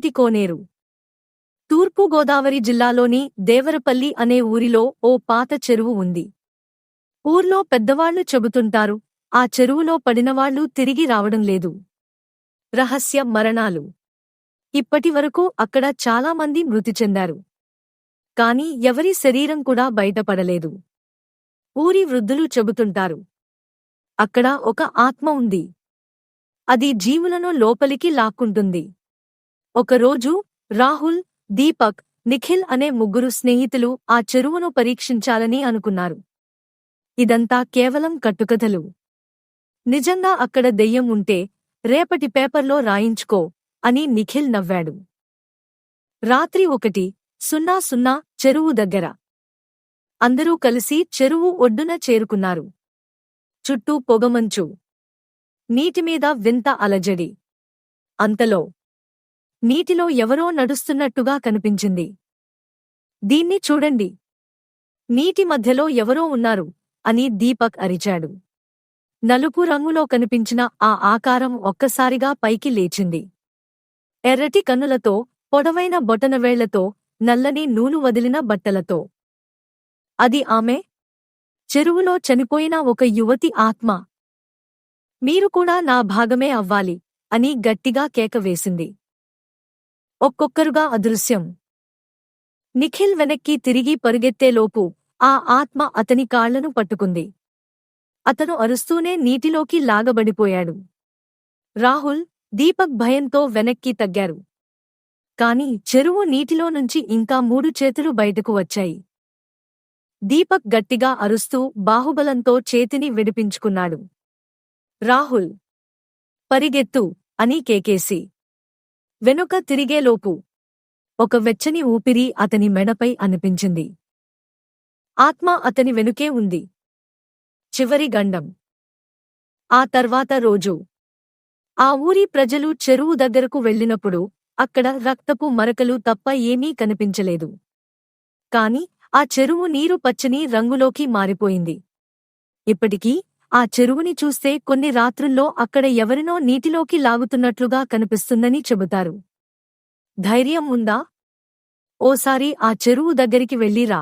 రేపటి కోనేరు. జిల్లాలోని దేవరపల్లి అనే ఊరిలో ఓ పాత చెరువు ఉంది. ఊర్లో పెద్దవాళ్ళు చెబుతుంటారు ఆ చెరువులో పడినవాళ్ళు తిరిగి రావడం లేదు. రహస్య మరణాలు. ఇప్పటివరకు అక్కడ చాలామంది మృతి చెందారు. కాని ఎవరి శరీరం కూడా బయటపడలేదు. ఊరి వృద్ధులు చెబుతుంటారు. అక్కడ ఒక ఆత్మ ఉంది. అది జీవులను లోపలికి లాక్కుంటుంది. ఒకరోజు రాహుల్ దీపక్ నిఖిల్ అనే ముగ్గురు స్నేహితులు ఆ చెరువును పరీక్షించాలని అనుకున్నారు. ఇదంతా కేవలం కట్టుకథలు. నిజంగా అక్కడ దెయ్యం ఉంటే రేపటి పేపర్లో రాయించుకో అని నిఖిల్ నవ్వాడు. రాత్రి ఒకటి సున్నా సున్నా చెరువు దగ్గర. అందరూ కలిసి చెరువు ఒడ్డున చేరుకున్నారు. చుట్టూ పొగమంచు. నీటిమీద వింత అలజడి. అంతలో నీటిలో ఎవరో నడుస్తున్నట్టుగా కనిపించింది. దీన్ని చూడండి. నీటి మధ్యలో ఎవరో ఉన్నారు అని దీపక్ అరిచాడు. నలుపు రంగులో కనిపించిన ఆ ఆకారం ఒక్కసారిగా పైకి లేచింది. ఎర్రటి కన్నులతో పొడవైన బొటనవేళ్ళతో నల్లని నూలు వదిలిన బట్టలతో. అది ఆమె? చెరువులో చనిపోయిన ఒక యువతి ఆత్మ. మీరు కూడా నా భాగమే అవ్వాలి అని గట్టిగా కేక వేసింది. ఒక్కొక్కరుగా అదృశ్యం. నిఖిల్ వెనక్కి తిరిగి పరుగెత్తేలోపు ఆ ఆత్మ అతని కాళ్ళను పట్టుకుంది. అతను అరుస్తూనే నీటిలోకి లాగబడిపోయాడు. రాహుల్ దీపక్ భయంతో వెనక్కి తగ్గారు. కాని చెరువు నీటిలో నుంచి ఇంకా మూడు చేతులు బయటకు వచ్చాయి. దీపక్ గట్టిగా అరుస్తూ బాహుబలంతో చేతిని విడిపించుకున్నాడు. రాహుల్ పరిగెత్తు అని కేకేసి. వెనుక తిరిగేలోపు ఒక వెచ్చని ఊపిరి అతని మెడపై అనిపించింది. ఆత్మ అతని వెనుకే ఉంది. చివరి గండం. ఆ తర్వాత రోజు. ఆ ఊరి ప్రజలు చెరువు దగ్గరకు వెళ్ళినప్పుడు అక్కడ రక్తపు మరకలు తప్ప ఏమీ కనిపించలేదు. కాని ఆ చెరువు నీరు పచ్చని రంగులోకి మారిపోయింది. ఇప్పటికీ ఆ చెరువుని చూస్తే కొన్ని రాత్రుల్లో అక్కడ ఎవరినో నీటిలోకి లాగుతున్నట్లుగా కనిపిస్తుందని చెబుతారు. ధైర్యం ఉందా? ఓసారి ఆ చెరువు దగ్గరికి వెళ్ళిరా.